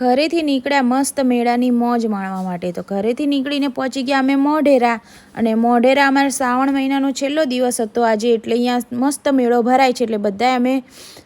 ઘરેથી નીકળ્યા મસ્ત મેળાની મોજ માણવા માટે. તો ઘરેથી નીકળીને પહોંચી ગયા અમે મોઢેરા. અને મોઢેરા અમારા શ્રાવણ મહિનાનો છેલ્લો દિવસ હતો. આજે એટલે અહીંયા મસ્ત મેળો ભરાય છે એટલે બધાએ અમે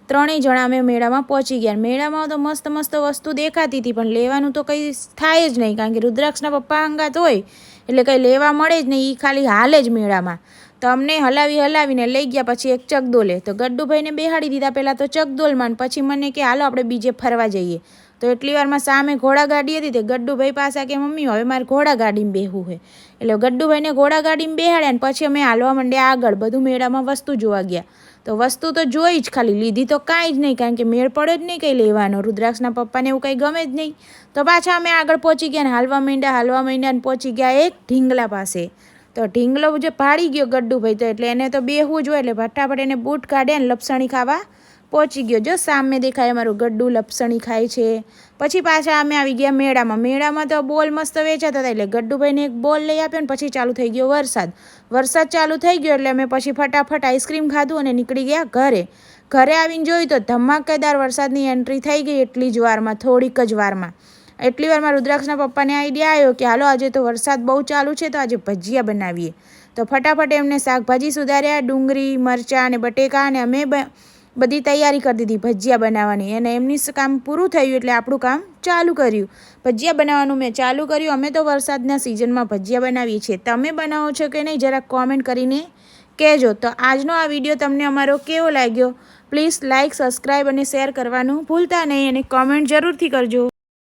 ત્રણેય જણા અમે મેળામાં પહોંચી ગયા. મેળામાં તો મસ્ત મસ્ત વસ્તુ દેખાતી હતી, પણ લેવાનું તો કંઈ થાય જ નહીં, કારણ કે રુદ્રાક્ષના પપ્પા અંગાત હોય, એટલે કંઈ લેવા મળે જ નહીં. એ ખાલી હાલે જ મેળામાં. તો અમને હલાવી હલાવીને લઈ ગયા પછી એક ચકદોલે. તો ગડ્ડુભાઈને બેહાડી દીધા પહેલાં તો ચકદોલમાં પછી મને કે, હાલો, આપણે બીજે ફરવા જઈએ. તો એટલી વારમાં સામે ઘોડાગાડી હતી તે ગડ્ડુભાઈ પાસે કે, મમ્મી, હવે મારે ઘોડાગાડીમાં બેહવું છે. એટલે ગડ્ડુભાઈને ઘોડાગાડીમાં બેહાડ્યા અને પછી અમે હાલવા માંડ્યા આગળ. બધું મેળામાં વસ્તુ જોવા ગયા. તો વસ્તુ તો જોઈ જ ખાલી, લીધી તો કાંઈ જ નહીં, કારણ કે મેળ પડે જ નહીં કંઈ લેવાનો. રુદ્રાક્ષના પપ્પાને એવું કંઈ ગમે જ નહીં. તો પાછા અમે આગળ પહોંચી ગયા ને હાલવા માંડ્યા હાલવા માંડ્યા અને પહોંચી ગયા એક ઢીંગલા પાસે. તો ઢીંગલો જે પાડી ગયો ગડ્ડુભાઈ, તો એટલે એને તો બેહવું જોઈએ એટલે ફટાફટ એને બૂટ કાઢે ને લપસણી ખાવા પહોંચી ગયો. જો સામે દેખાય અમારું ગડ્ડું લપસણી ખાય છે. પછી પાછા અમે આવી ગયા મેળામાં. મેળામાં તો બોલ મસ્ત વેચાતા હતા, એટલે ગડ્ડુભાઈને એક બોલ લઈ આપ્યો ને પછી ચાલુ થઈ ગયો વરસાદ. વરસાદ ચાલુ થઈ ગયો એટલે અમે પછી ફટાફટ આઈસ્ક્રીમ ખાધું અને નીકળી ગયા ઘરે. ઘરે આવીને જોયું તો ધમાકેદાર વરસાદની એન્ટ્રી થઈ ગઈ એટલી જ વારમાં, થોડીક જ વારમાં. એટલી વારમાં રુદ્રાક્ષના પપ્પાને આઈડિયા આવ્યો કે હાલો આજે તો વરસાદ બહુ ચાલુ છે તો આજે ભજીયા બનાવીએ. તો ફટાફટ એમને શાકભાજી સુધાર્યા, ડુંગળી, મરચાં અને બટેકા અને અમે બધી તૈયારી કરી દીધી ભજીયા બનાવવાની. અને એમની કામ પૂરું થયું એટલે આપણું કામ ચાલુ કર્યું. ભજીયા બનાવવાનું મેં ચાલુ કર્યું. અમે તો વરસાદના સિઝનમાં ભજીયા બનાવીએ છીએ. તમે બનાવો છો કે નહીં જરાક કોમેન્ટ કરીને કહેજો. તો આજનો આ વીડિયો તમને અમારો કેવો લાગ્યો? પ્લીઝ લાઇક સબસ્ક્રાઈબ અને શેર કરવાનું ભૂલતા નહીં અને કોમેન્ટ જરૂરથી કરજો.